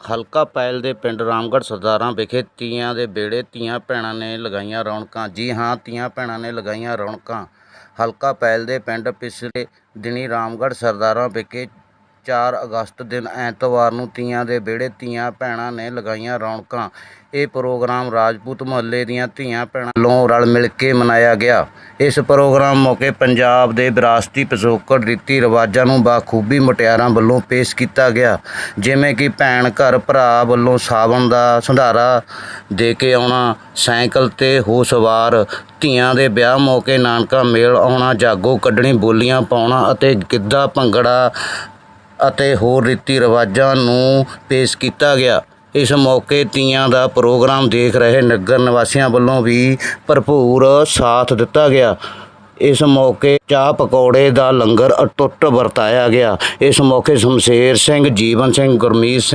ਹਲਕਾ ਪੈਲ ਦੇ ਪਿੰਡ ਰਾਮਗੜ੍ਹ ਸਰਦਾਰਾਂ ਵਿਖੇ ਤੀਆਂ ਦੇ ਬੇੜੇ ਤੀਆਂ ਭੈਣਾਂ ਨੇ ਲਗਾਈਆਂ ਰੌਣਕਾਂ। ਜੀ ਹਾਂ, ਤੀਆਂ ਭੈਣਾਂ ਨੇ ਲਗਾਈਆਂ ਰੌਣਕਾਂ। ਹਲਕਾ ਪੈਲ ਦੇ ਪਿੰਡ ਪਿਛਲੇ ਦਿਨੀ ਰਾਮਗੜ੍ਹ ਸਰਦਾਰਾਂ ਵਿਖੇ ਚਾਰ ਅਗਸਤ ਦਿਨ ਐਤਵਾਰ ਨੂੰ ਤੀਆਂ ਦੇ ਵਿਹੜੇ ਧੀਆਂ ਭੈਣਾਂ ਨੇ ਲਗਾਈਆਂ ਰੌਣਕਾਂ। ਇਹ ਪ੍ਰੋਗਰਾਮ ਰਾਜਪੂਤ ਮੁਹੱਲੇ ਦੀਆਂ ਧੀਆਂ ਭੈਣਾਂ ਵੱਲੋਂ ਰਲ ਮਿਲ ਕੇ ਮਨਾਇਆ ਗਿਆ। ਇਸ ਪ੍ਰੋਗਰਾਮ ਮੌਕੇ ਪੰਜਾਬ ਦੇ ਵਿਰਾਸਤੀ ਪਿਛੋਕੜ ਰੀਤੀ ਰਿਵਾਜਾਂ ਨੂੰ ਬਾਖੂਬੀ ਮੁਟਿਆਰਾਂ ਵੱਲੋਂ ਪੇਸ਼ ਕੀਤਾ ਗਿਆ। ਜਿਵੇਂ ਕਿ ਭੈਣ, ਘਰ ਭਰਾ ਵੱਲੋਂ ਸਾਵਣ ਦਾ ਸੰਧਾਰਾ ਦੇ ਕੇ ਆਉਣਾ, ਸਾਈਕਲ ਤੇ ਹੋ ਸਵਾਰ ਧੀਆਂ ਦੇ ਵਿਆਹ ਮੌਕੇ ਨਾਨਕਾ ਮੇਲ ਆਉਣਾ, ਜਾਗੋ ਕੱਢਣੀ, ਬੋਲੀਆਂ ਪਾਉਣਾ ਅਤੇ ਗਿੱਧਾ ਭੰਗੜਾ ਅਤੇ ਹੋਰ ਰੀਤੀ ਰਿਵਾਜਾਂ ਨੂੰ ਪੇਸ਼ ਕੀਤਾ ਗਿਆ। ਇਸ ਮੌਕੇ ਤੀਆਂ ਦਾ ਪ੍ਰੋਗਰਾਮ ਦੇਖ ਰਹੇ ਨਗਰ ਨਿਵਾਸੀਆਂ ਵੱਲੋਂ ਵੀ ਭਰਪੂਰ ਸਾਥ ਦਿੱਤਾ ਗਿਆ। ਇਸ ਮੌਕੇ ਚਾਹ ਪਕੌੜੇ ਦਾ ਲੰਗਰ ਅਟੁੱਟ ਵਰਤਾਇਆ ਗਿਆ। ਇਸ ਮੌਕੇ ਸ਼ਮਸ਼ੇਰ ਸਿੰਘ, ਜੀਵਨ ਸਿੰਘ, ਗੁਰਮੀਤ ਸਿੰਘ